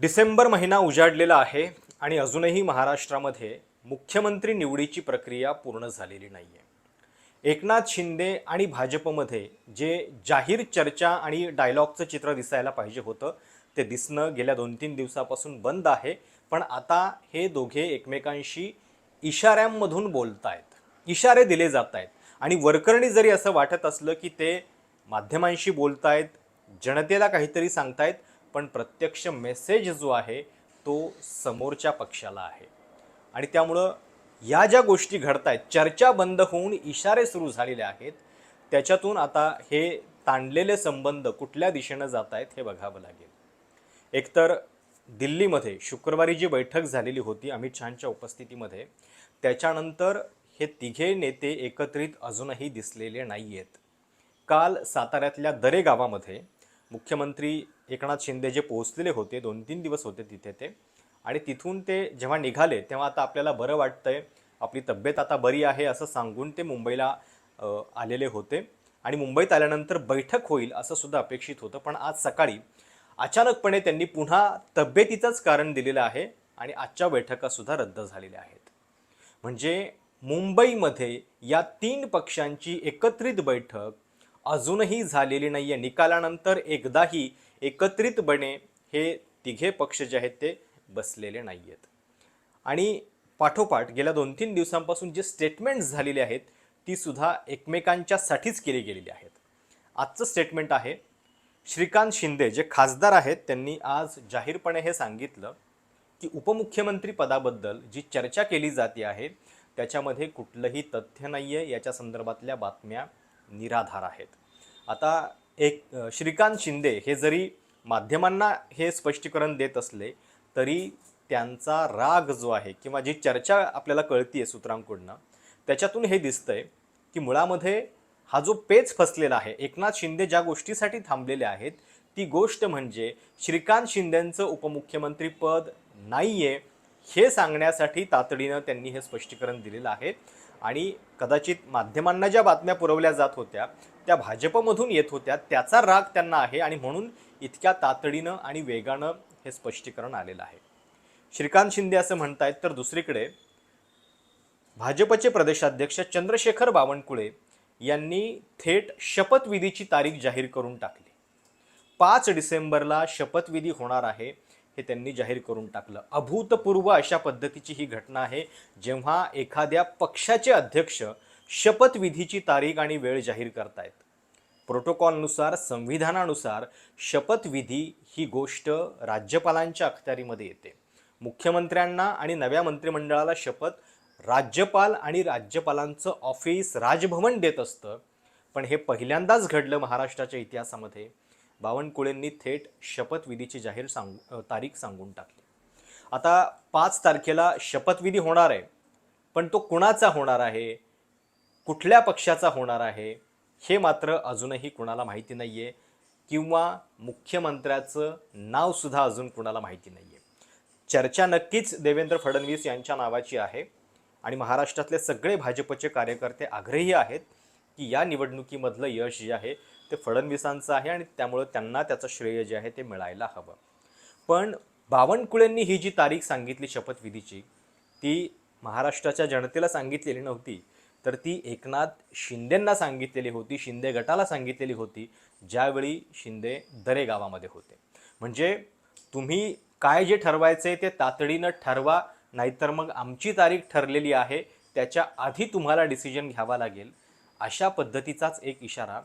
डिसेंबर महिना उजाडलेला आहे आणि अजूनही महाराष्ट्रामध्ये मुख्यमंत्री निवडीची प्रक्रिया पूर्ण झालेली नाही आहे एकनाथ शिंदे आणि भाजपमध्ये जे जाहीर चर्चा आणि डायलॉगचं चित्र दिसायला पाहिजे होतं ते दिसणं गेल्या दोन तीन दिवसापासून बंद आहे. पण आता हे दोघे एकमेकांशी इशाऱ्यांमधून बोलत आहेत इशारे दिले जात आहेत आणि वरकरणी जरी असं वाटत असलं की ते माध्यमांशी बोलतायत जनतेला काहीतरी सांगतायत पण प्रत्यक्ष मेसेज जो आहे तो समोरच्या पक्षाला आहे. आणि त्यामुळं या ज्या गोष्टी घडत आहेत चर्चा बंद होऊन इशारे सुरू झालेले आहेत त्याच्यातून आता हे ताणलेले संबंध कुठल्या दिशेनं जात आहेत हे बघावं लागेल. एकतर दिल्लीमध्ये शुक्रवारी जी बैठक झालेली होती अमित शहाच्या उपस्थितीमध्ये त्याच्यानंतर हे तिघे नेते एकत्रित अजूनही दिसलेले नाही आहेत काल साताऱ्यातल्या दरे गावामध्ये मुख्यमंत्री एकनाथ शिंदे जे पोहोचलेले होते दोन तीन दिवस होते तिथे ते. आणि तिथून ते जेव्हा निघाले तेव्हा आता आपल्याला बरं वाटतंय आपली तब्येत आता बरी आहे असं सांगून ते मुंबईला आलेले होते. आणि मुंबईत आल्यानंतर बैठक होईल असं सुद्धा अपेक्षित होतं. पण आज सकाळी अचानकपणे त्यांनी पुन्हा तब्येतीचंच कारण दिलेलं आहे आणि आजच्या बैठकासुद्धा रद्द झालेल्या आहेत. म्हणजे मुंबईमध्ये या तीन पक्षांची एकत्रित बैठक अजूनही झालेली नाही आहे निकालानंतर एकदाही एकत्रितपणे हे तिघे पक्ष जे आहेत ते बसलेले नाही आहेत आणि पाठोपाठ गेल्या दोन तीन दिवसांपासून जे स्टेटमेंट्स झालेली आहेत ती सुद्धा एकमेकांच्यासाठीच केली गेलेली आहेत. आजचं स्टेटमेंट आहे श्रीकांत शिंदे जे खासदार आहेत त्यांनी आज जाहीरपणे हे सांगितलं की उपमुख्यमंत्री पदाबद्दल जी चर्चा केली जाते आहे त्याच्यामध्ये कुठलंही तथ्य नाही आहे याच्या संदर्भातल्या बातम्या निराधार आहेत. आता एक श्रीकांत शिंदे हे जरी माध्यमांना हे स्पष्टीकरण देत असले तरी त्यांचा राग जो आहे किंवा जी चर्चा आपल्याला कळतीये सूत्रांकडनं त्याच्यातून हे दिसतंय की मुळामध्ये हा जो पेच फसलेला आहे एकनाथ शिंदे ज्या गोष्टीसाठी थांबलेले आहेत ती गोष्ट म्हणजे श्रीकांत शिंदेंचं उपमुख्यमंत्री पद आहे हे सांगण्यासाठी तातडीनं त्यांनी हे स्पष्टीकरण दिलेलं आहे. आणि कदाचित माध्यमांना ज्या बातम्या पुरवल्या जात होत्या त्या भाजपमधून येत होत्या त्याचा राग त्यांना आहे आणि म्हणून इतक्या तातडीनं आणि वेगानं हे स्पष्टीकरण आलेलं आहे. श्रीकांत शिंदे असं म्हणतायत तर दुसरीकडे भाजपचे प्रदेशाध्यक्ष चंद्रशेखर बावनकुळे यांनी थेट शपथविधीची तारीख जाहीर करून टाकली. पाच डिसेंबरला शपथविधी होणार आहे. हे त्यांनी जाहीर करून टाकलं. अभूतपूर्व अशा पद्धतीची ही घटना आहे जेव्हा एखाद्या पक्षाचे अध्यक्ष शपथविधीची तारीख आणि वेळ जाहीर करतायत. प्रोटोकॉलनुसार संविधानानुसार शपथविधी ही गोष्ट राज्यपालांच्या अखत्यारीमध्ये येते. मुख्यमंत्र्यांना आणि नव्या मंत्रिमंडळाला शपथ राज्यपाल आणि राज्यपालांचं ऑफिस राजभवन देत असतं. पण हे पहिल्यांदाच घडलं महाराष्ट्राच्या इतिहासामध्ये. बावनकुळेंनी थेट शपथविधीची जाहीर सांगू तारीख सांगून टाकली. आता पाच तारखेला शपथविधी होणार आहे पण तो कुणाचा होणार आहे कुठल्या पक्षाचा होणार आहे हे मात्र अजूनही कुणाला माहिती नाही आहे किंवा मुख्यमंत्र्याचं नावसुद्धा अजून कुणाला माहिती नाही आहे चर्चा नक्कीच देवेंद्र फडणवीस यांच्या नावाची आहे आणि महाराष्ट्रातले सगळे भाजपचे कार्यकर्ते आग्रही आहेत की या निवडणुकीमधलं यश जे आहे ते फडणवीसांचं आहे आणि त्यामुळं त्यांना त्याचं श्रेय जे आहे ते मिळायला हवं. पण बावनकुळेंनी ही जी तारीख सांगितली शपथविधीची ती महाराष्ट्राच्या जनतेला सांगितलेली नव्हती तर ती एकनाथ शिंदेंना सांगितलेली होती शिंदे गटाला सांगितलेली होती ज्यावेळी शिंदे दरे गावामध्ये होते. म्हणजे तुम्ही काय जे ठरवायचे ते तातडीनं ठरवा नाहीतर मग आमची तारीख ठरलेली आहे त्याच्या आधी तुम्हाला डिसिजन घ्यावा लागेल अशा पद्धतीचाच एक इशारा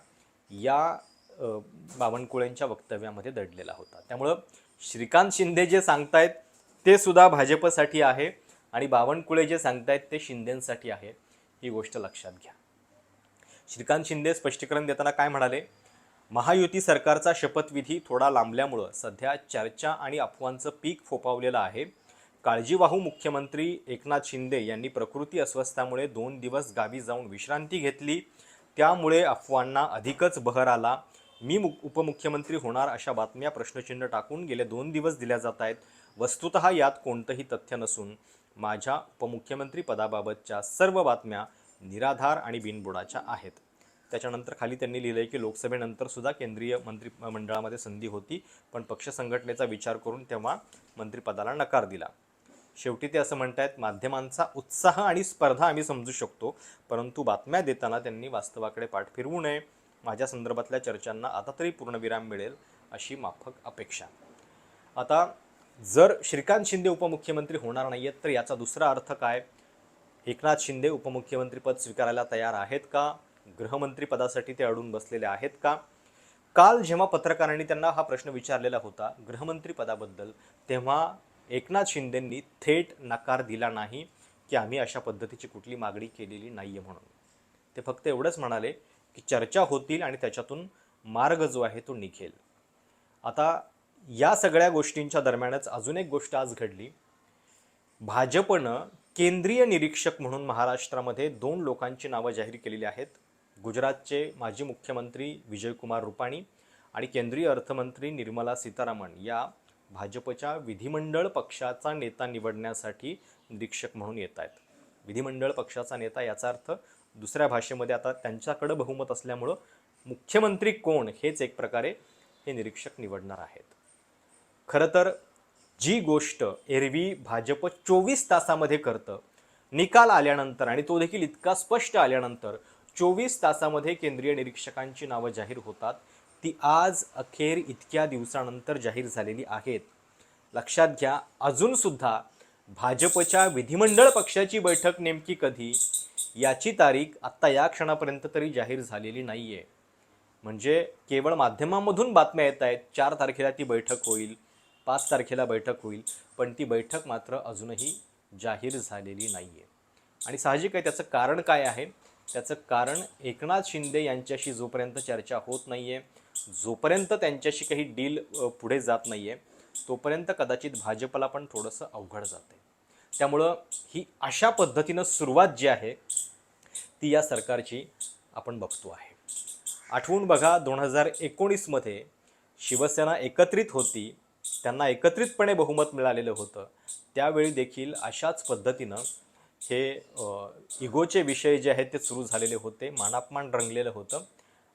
या बावनकुळेंच्या वक्तव्यामध्ये दडलेला होता. त्यामुळं श्रीकांत शिंदे जे सांगतायत ते सुद्धा भाजपसाठी आहे आणि बावनकुळे जे सांगतायत ते शिंदेंसाठी आहे ही गोष्ट लक्षात घ्या. श्रीकांत शिंदे स्पष्टीकरण देताना काय म्हणाले? महायुती सरकारचा शपथविधी थोडा लांबल्यामुळं सध्या चर्चा आणि अफवांचं पीक फोपावलेलं आहे. काळजीवाहू मुख्यमंत्री एकनाथ शिंदे यांनी प्रकृती अस्वस्थामुळे दोन दिवस गावी जाऊन विश्रांती घेतली. त्यामुळे अफवांना अधिकच बहर आला. मी मु उपमुख्यमंत्री होणार अशा बातम्या प्रश्नचिन्ह टाकून गेले दोन दिवस दिल्या जात आहेत. वस्तुत यात कोणतंही तथ्य नसून माझ्या उपमुख्यमंत्री पदाबाबतच्या सर्व बातम्या निराधार आणि बिनबुडाच्या आहेत. त्याच्यानंतर खाली त्यांनी लिहिलं आहे की लोकसभेनंतर सुद्धा केंद्रीय मंत्री मंडळामध्ये संधी होती पण पक्ष संघटनेचा विचार करून तेव्हा मंत्रिपदाला नकार दिला. शेवटी ते असं म्हणतायत माध्यमांचा उत्साह आणि स्पर्धा आम्ही समजू शकतो परंतु बातम्या देताना त्यांनी वास्तवाकडे पाठ फिरवू नये. माझ्या संदर्भातल्या चर्चांना आता तरी पूर्णविराम मिळेल अशी माफक अपेक्षा. आता जर श्रीकांत शिंदे उपमुख्यमंत्री होणार नाही आहेत तर याचा दुसरा अर्थ काय? एकनाथ शिंदे उपमुख्यमंत्रीपद स्वीकारायला तयार आहेत का? गृहमंत्रीपदासाठी ते अडून बसलेले आहेत का? काल जेव्हा पत्रकारांनी त्यांना हा प्रश्न विचारलेला होता गृहमंत्रीपदाबद्दल तेव्हा एकनाथ शिंदेंनी थेट नकार दिला नाही की आम्ही अशा पद्धतीची कुठली मागणी केलेली नाही आहे म्हणून. ते फक्त एवढंच म्हणाले की चर्चा होतील आणि त्याच्यातून मार्ग जो आहे तो निघेल. आता या सगळ्या गोष्टींच्या दरम्यानच अजून एक गोष्ट आज घडली. भाजपनं केंद्रीय निरीक्षक म्हणून महाराष्ट्रामध्ये दोन लोकांची नावं जाहीर केलेली आहेत. गुजरातचे माजी मुख्यमंत्री विजयकुमार रुपाणी आणि केंद्रीय अर्थमंत्री निर्मला सीतारामन या भाजपच्या विधिमंडळ पक्षाचा नेता निवडण्यासाठी निरीक्षक म्हणून येत आहेत. विधिमंडळ पक्षाचा नेता याचा अर्थ दुसऱ्या भाषेमध्ये आता त्यांच्याकडं बहुमत असल्यामुळं मुख्यमंत्री कोण हेच एक प्रकारे हे निरीक्षक निवडणार आहेत. खरं तर जी गोष्ट एरवी भाजप चोवीस तासामध्ये करतं निकाल आल्यानंतर आणि तो देखील इतका स्पष्ट आल्यानंतर चोवीस तासामध्ये केंद्रीय निरीक्षकांची नावं जाहीर होतात ती आज अखेर इतक्या दिवसानंतर जाहीर झालेली आहेत. लक्षात घ्या अजूनसुद्धा भाजपच्या विधिमंडळ पक्षाची बैठक नेमकी कधी याची तारीख आत्ता या क्षणापर्यंत तरी जाहीर झालेली नाही आहे म्हणजे केवळ माध्यमांमधून बातम्या येत आहेत चार तारखेला ती बैठक होईल पाच तारखेला बैठक होईल पण ती बैठक मात्र अजूनही जाहीर झालेली नाही आहे आणि साहजिक आहे त्याचं कारण काय आहे? त्याचं कारण एकनाथ शिंदे यांच्याशी जोपर्यंत चर्चा होत नाही आहे जोपर्यंत त्यांच्याशी काही डील पुढे जात नाही आहे तोपर्यंत कदाचित भाजपला पण थोडंसं अवघड जाते त्यामुळं ही अशा पद्धतीनं सुरुवात जी आहे ती या सरकारची आपण बघतो आहे. आठवून बघा दोन हजार एकोणीसमध्ये शिवसेना एकत्रित होती त्यांना एकत्रितपणे बहुमत मिळालेलं होतं. त्यावेळी देखील अशाच पद्धतीनं हे इगोचे विषय जे आहेत ते सुरू झालेले होते मानापमान रंगलेलं होतं.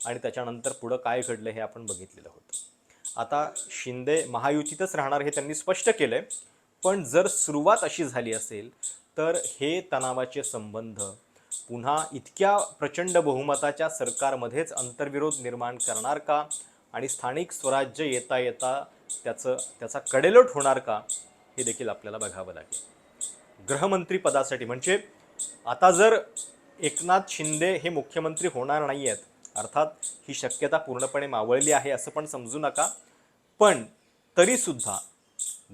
आणि त्याच्यानंतर पुढं काय घडलं हे आपण बघितलेलं होतं. आता शिंदे महायुतीतच राहणार हे त्यांनी स्पष्ट केलं आहे पण जर सुरुवात अशी झाली असेल तर हे तणावाचे संबंध पुन्हा इतक्या प्रचंड बहुमताच्या सरकारमध्येच अंतर्विरोध निर्माण करणार का? आणि स्थानिक स्वराज्य येता येता त्याचं त्याचा कडेलोट होणार का? हे देखील आपल्याला बघावं लागेल. गृहमंत्री पदासाठी म्हणजे आता जर एकनाथ शिंदे हे मुख्यमंत्री होणार नाही आहेत अर्थात ही शक्यता पूर्णपणे मावळली आहे असं पण समजू नका. पण तरीसुद्धा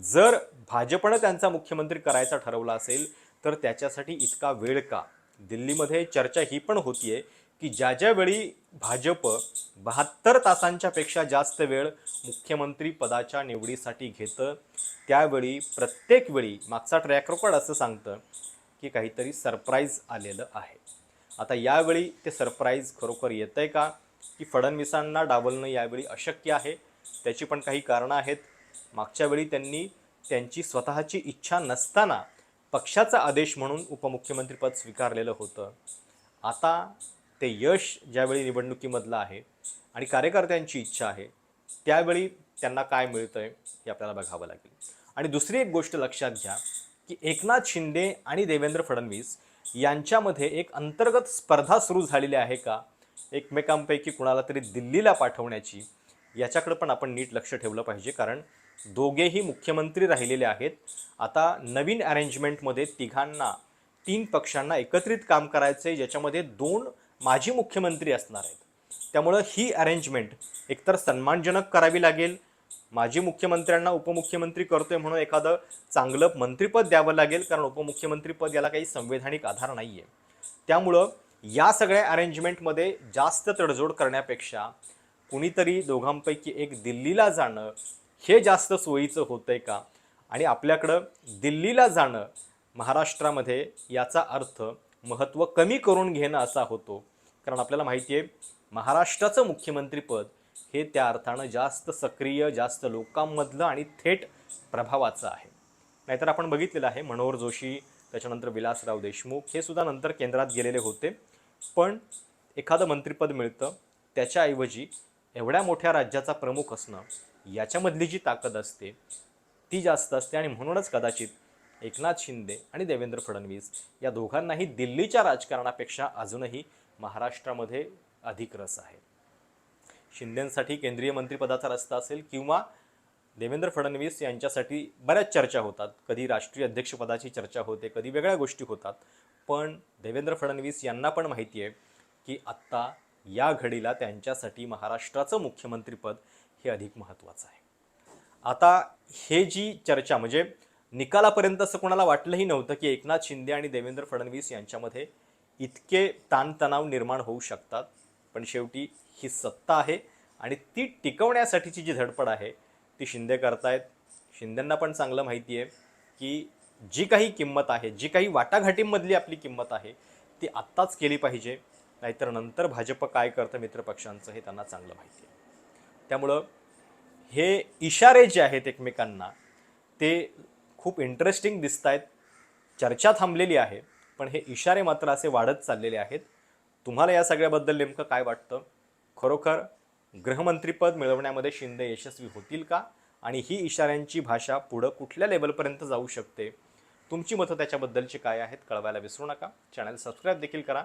जर भाजपनं त्यांचा मुख्यमंत्री करायचा ठरवला असेल तर त्याच्यासाठी इतका वेळ का? दिल्लीमध्ये चर्चा ही पण होतीये की ज्या ज्या वेळी भाजप बहात्तर तासांच्या पेक्षा जास्त वेळ मुख्यमंत्री पदाच्या निवडीसाठी घेतं त्यावेळी प्रत्येक वेळी मागचा ट्रॅक रेकॉर्ड असं सांगतं की काहीतरी सरप्राईज आलेलं आहे. आता यावेळी ते सरप्राईज खरोखर येतं आहे का? की फडणवीसांना डावलणं यावेळी अशक्य आहे? त्याची पण काही कारणं आहेत. मागच्या वेळी त्यांनी त्यांची स्वतःची इच्छा नसताना पक्षाचा आदेश म्हणून उपमुख्यमंत्रीपद स्वीकारलेलं होतं. आता ते यश ज्यावेळी निवडणुकीमधलं आहे आणि कार्यकर्त्यांची इच्छा आहे त्यावेळी त्यांना काय मिळतं आहे हे आपल्याला बघावं लागेल. आणि दुसरी एक गोष्ट लक्षात घ्या की एकनाथ शिंदे आणि देवेंद्र फडणवीस यांच्यामध्ये एक अंतर्गत स्पर्धा सुरू झालेली आहे का? एकमेकांपैकी कुणाला तरी दिल्लीला पाठवण्याची? याच्याकडे पण आपण नीट लक्ष ठेवलं पाहिजे कारण दोघेही मुख्यमंत्री राहिलेले आहेत. आता नवीन अरेंजमेंटमध्ये तिघांना तीन पक्षांना एकत्रित काम करायचं आहे ज्याच्यामध्ये दोन माजी मुख्यमंत्री असणार आहेत. त्यामुळं ही अरेंजमेंट एकतर सन्मानजनक करावी लागेल माजी मुख्यमंत्र्यांना उपमुख्यमंत्री करतोय म्हणून एखादं चांगलं मंत्रिपद द्यावं लागेल कारण उपमुख्यमंत्रीपद याला काही संवैधानिक आधार नाही आहे त्यामुळं या सगळ्या अरेंजमेंटमध्ये जास्त तडजोड करण्यापेक्षा कुणीतरी दोघांपैकी एक दिल्लीला जाणं हे जास्त सोयीचं होतंय का? आणि आपल्याकडं दिल्लीला जाणं महाराष्ट्रामध्ये याचा अर्थ महत्त्व कमी करून घेणं असा होतो. कारण आपल्याला माहिती आहे महाराष्ट्राचं मुख्यमंत्रीपद हे त्या अर्थानं जास्त सक्रिय जास्त लोकांमधलं आणि थेट प्रभावाचं आहे. नाहीतर आपण बघितलेलं आहे मनोहर जोशी त्याच्यानंतर विलासराव देशमुख हे सुद्धा नंतर केंद्रात गेलेले होते. पण एखादं मंत्रिपद मिळतं त्याच्याऐवजी एवढ्या मोठ्या राज्याचा प्रमुख असणं याच्यामधली जी ताकद असते ती जास्त असते आणि म्हणूनच कदाचित एकनाथ शिंदे आणि देवेंद्र फडणवीस या दोघांनाही दिल्लीच्या राजकारणापेक्षा अजूनही महाराष्ट्रामध्ये अधिक रस आहे. शिंदेसाठी केंद्रीय मंत्रिपदाचा रस्ता असेल किंवा देवेंद्र फडणवीस यांच्यासाठी बऱ्याच चर्चा होतात. कधी राष्ट्रीय अध्यक्षपदाची चर्चा होते कधी वेगळ्या गोष्टी होतात. पण देवेंद्र फडणवीस यांना पण माहिती आहे की आत्ता या घडीला त्यांच्यासाठी महाराष्ट्राचं मुख्यमंत्रीपद हे अधिक महत्त्वाचं आहे. आता हे जी चर्चा म्हणजे निकालापर्यंत असं कोणाला वाटलंही नव्हतं की एकनाथ शिंदे आणि देवेंद्र फडणवीस यांच्यामध्ये इतके ताणतणाव निर्माण होऊ शकतात. पण शेवटी ही सत्ता आहे आणि ती टिकवण्यासाठीची जी धडपड आहे ती शिंदे करतायत. शिंदेंना पण चांगलं माहिती आहे की जी काही किंमत आहे जी काही वाटाघाटींमधली आपली किंमत आहे ती आत्ताच केली पाहिजे. नाहीतर नंतर भाजप काय करतं मित्रपक्षांचं हे त्यांना चांगलं माहिती आहे. त्यामुळं हे इशारे जे आहेत एकमेकांना ते खूप इंटरेस्टिंग दिसत आहेत चर्चा थांबलेली आहे पण हे इशारे मात्र असे वाढत चाललेले आहेत. तुम्हाला या सगळ्याबद्दल नेमकं काय वाटतं? खरोखर गृहमंत्रीपद मिळवण्यामध्ये शिंदे यशस्वी होतील का? आणि ही इशाऱ्यांची भाषा पुढं कुठल्या लेवलपर्यंत जाऊ शकते? तुमची मतं त्याच्याबद्दलची काय आहेत कळवायला विसरू नका. चॅनल सबस्क्राईब देखील करा.